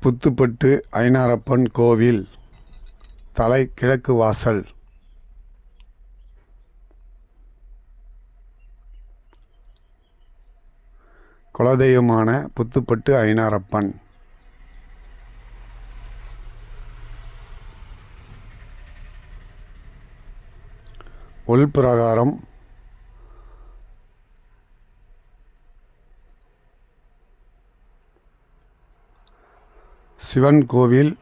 புத்துப்பட்டு ஐனாரப்பன் கோவில். தலை கிழக்கு வாசல். குலதெய்வமான புத்துப்பட்டு ஐனாரப்பன். உள்பிரகாரம் சிவன் கோவில்.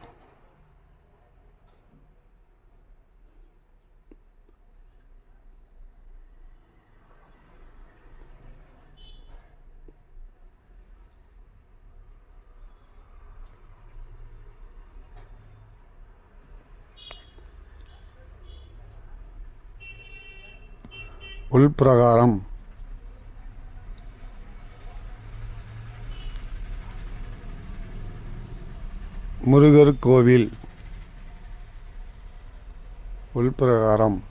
உள்பிரகாரம். முருகர் கோவில் உள்பிரகாரம்.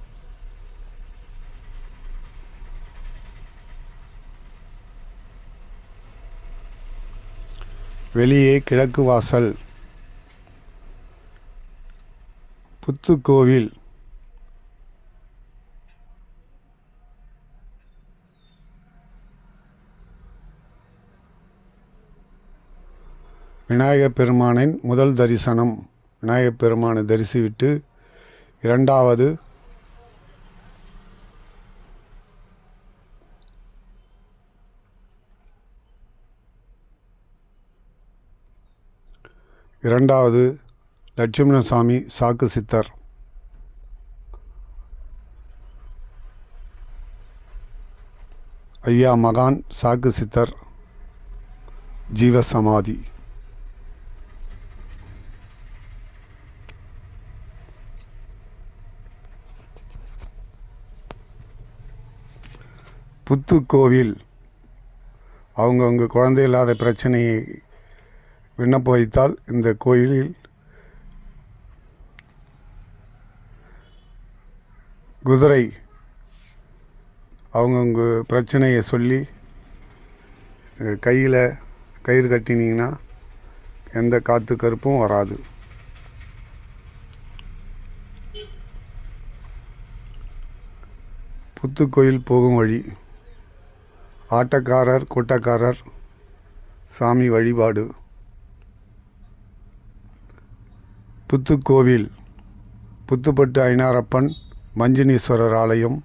வெளியே கிழக்கு வாசல். புத்துக்கோவில். விநாயகப் பெருமானின் முதல் தரிசனம். விநாயகப் பெருமானை தரிசிவிட்டு இரண்டாவது இரண்டாவது லட்சுமணசாமி சாக்கு சித்தர். ஐயா மகான் சாக்கு சித்தர். ஜீவசமாதி. புத்துக்கோவில். அவங்கவுங்க குழந்தை இல்லாத பிரச்சனையை விண்ணப்ப வைத்தால் இந்த கோயிலில் குதிரை அவங்கவுங்க பிரச்சனையை சொல்லி கையில் கயிறு கட்டினீங்கன்னா எந்த காற்று கருப்பும் வராது. புத்துக்கோயில் போகும் வழி ஆட்டக்காரர் கூட்டக்காரர் சாமி வழிபாடு. புத்துக்கோவில் புத்துப்பட்டு ஐனாரப்பன் மஞ்சினீஸ்வரர் ஆலயம்.